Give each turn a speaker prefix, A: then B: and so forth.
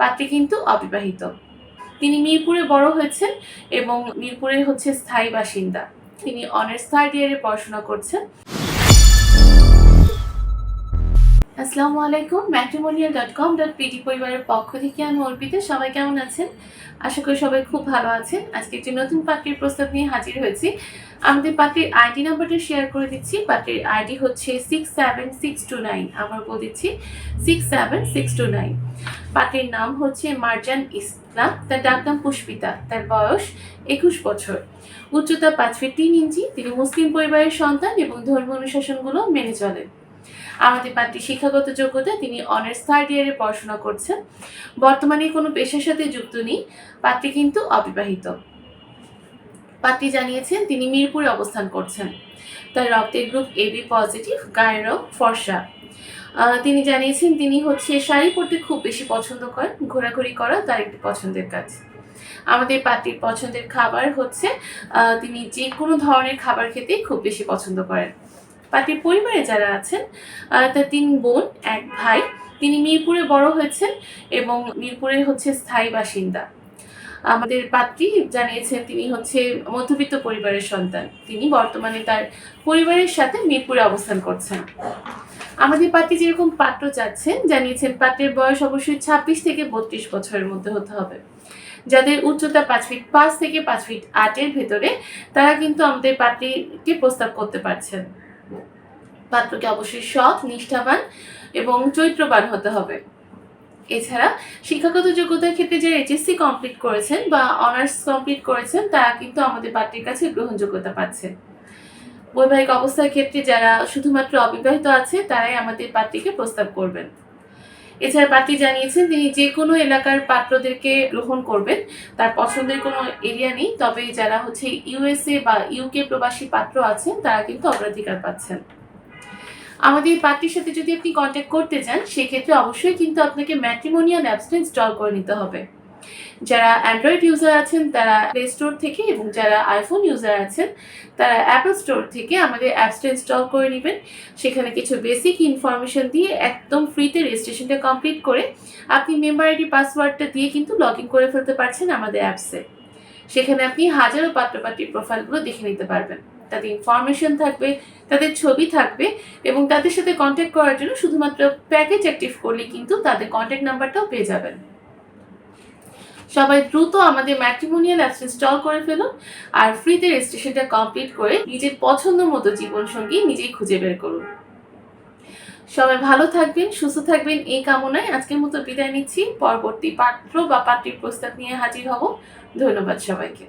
A: পাত্রী কিন্তু অবিবাহিত। তিনি মিরপুরে বড় হয়েছেন এবং মিরপুরে হচ্ছে স্থায়ী বাসিন্দা। তিনি অনার্স থার্ড ইয়ারে পড়াশোনা করছেন। আসসালামু আলাইকুম matrimonial dot com dot PD পরিবারের পক্ষ থেকে আমি অর্পিতা, সবাই কেমন আছেন? আশা করি সবাই খুব ভালো আছেন। আজকে একটি নতুন পাত্রীর প্রস্তাব নিয়ে হাজির হয়েছি। আমাদের পাত্রীর আইডি নাম্বারটা শেয়ার করে দিচ্ছি। পাত্রীর আইডি হচ্ছে six seven six two nine আমার বলে দিচ্ছি six seven six two nine পাত্রীর নাম হচ্ছে মার্জান ইসলাম, তার ডাক নাম পুষ্পিতা, তার বয়স একুশ বছর। উচ্চতা পাঁচ ফিট তিন ইঞ্চি, তিনি মুসলিম পরিবারের সন্তান এবং ধর্ম অনুশাসনগুলো মেনে চলেন। আমাদের পাত্রী শিক্ষাগত যোগ্যতা, তিনি অনার্স থার্ড ইয়ারে পড়াশোনা করছেন। বর্তমানে কোনো পেশার সাথে যুক্ত নেই, পাত্রী কিন্তু অবিবাহিত। পাত্রী জানিয়েছেন, তিনি মিরপুরে অবস্থান করছেন। তার রক্তের গ্রুপ এবি পজিটিভ গায়ের রং ফর্সা। তিনি জানিয়েছেন, তিনি হচ্ছে শাড়ি পরতে খুব বেশি পছন্দ করেন, ঘোরাঘুরি করা তার একটি পছন্দের কাজ। আমাদের পাত্রীর পছন্দের খাবার হচ্ছে তিনি যে কোনো ধরনের খাবার খেতে খুব বেশি পছন্দ করেন। পাত্রীর পরিবারে যারা আছেন তার তিন বোন, এক ভাই। তিনি মিরপুরে বড় হয়েছেন এবং মিরপুরে হচ্ছে স্থায়ী বাসিন্দা। আমাদের পাত্রী জানিয়েছেন তিনি হচ্ছে মধ্যবিত্ত পরিবারের সন্তান। তিনি বর্তমানে তার পরিবারের সাথে মিরপুরে অবস্থান করছেন। আমাদের পাত্রী যেরকম পাত্র চাচ্ছেন, জানিয়েছেন পাত্রের বয়স অবশ্যই ছাব্বিশ থেকে বত্রিশ বছরের মধ্যে হতে হবে। যাদের উচ্চতা পাঁচ ফিট পাঁচ থেকে পাঁচ ফিট আটের ভেতরে, তারা কিন্তু আমাদের পাত্রীকে প্রস্তাব করতে পারছেন। পাত্রকে অবশ্যই সৎ, নিষ্ঠাবান এবং চৈত্রবান হতে হবে। এছাড়া শিক্ষাগত যোগ্যতার ক্ষেত্রে যারা এইচএসসি কমপ্লিট করেছেন বা অনার্স কমপ্লিট করেছেন তারা কিন্তু আমাদের পাত্রীর কাছে গ্রহণযোগ্যতা পাচ্ছেন বৈবাহিক অবস্থার ক্ষেত্রে যারা শুধুমাত্র অবিবাহিত আছে, তারাই আমাদের পাত্রীকে প্রস্তাব করবেন। এছাড়া পাত্রী জানিয়েছেন, তিনি যে কোনো এলাকার পাত্রদেরকে গ্রহণ করবেন, তার পছন্দের কোনো এরিয়া নেই, তবে যারা হচ্ছে ইউএসএ বা ইউকে প্রবাসী পাত্র আছেন, তারা কিন্তু অগ্রাধিকার পাচ্ছেন। আমাদের পার্টির সাথে যদি আপনি কন্ট্যাক্ট করতে চান, সেক্ষেত্রে অবশ্যই কিন্তু আপনাকে ম্যাট্রিমোনিয়াল অ্যাপসটা ইনস্টল করে নিতে হবে। যারা অ্যান্ড্রয়েড ইউজার আছেন, তারা প্লে স্টোর থেকে এবং যারা আইফোন ইউজার আছেন, তারা অ্যাপল স্টোর থেকে আমাদের অ্যাপসটা ইনস্টল করে নেবেন। সেখানে কিছু বেসিক ইনফরমেশন দিয়ে একদম ফ্রিতে রেজিস্ট্রেশনটা কমপ্লিট করে আপনি মেম্বার আইডি পাসওয়ার্ডটা দিয়ে কিন্তু লগ ইন করে ফেলতে পারছেন আমাদের অ্যাপসে সেখানে আপনি হাজারো পাত্রপাত্রীর প্রোফাইলগুলো দেখে নিতে পারবেন। তাদের ইনফরমেশন থাকবে, তাদের ছবি থাকবে এবং তাদের সাথে কন্ট্যাক্ট করার জন্য শুধুমাত্র প্যাকেজ অ্যাক্টিভ করলে কিন্তু তাদের কন্ট্যাক্ট নাম্বারটাও পেয়ে যাবেন। সবাই দ্রুত আমাদের ম্যাট্রিমোনিয়াল অ্যাপস ইনস্টল করে ফেলুন আর ফ্রিতে রেজিস্ট্রেশনটা কমপ্লিট করে নিজের পছন্দ মতো জীবনসঙ্গী নিজেই খুঁজে বের করুন। সবাই ভালো থাকবেন, সুস্থ থাকবেন, এই কামনায় আজকের মতো বিদায় নিচ্ছি। পরবর্তী পাত্র বা পাত্রীর প্রস্তাব নিয়ে হাজির হব। ধন্যবাদ সবাইকে।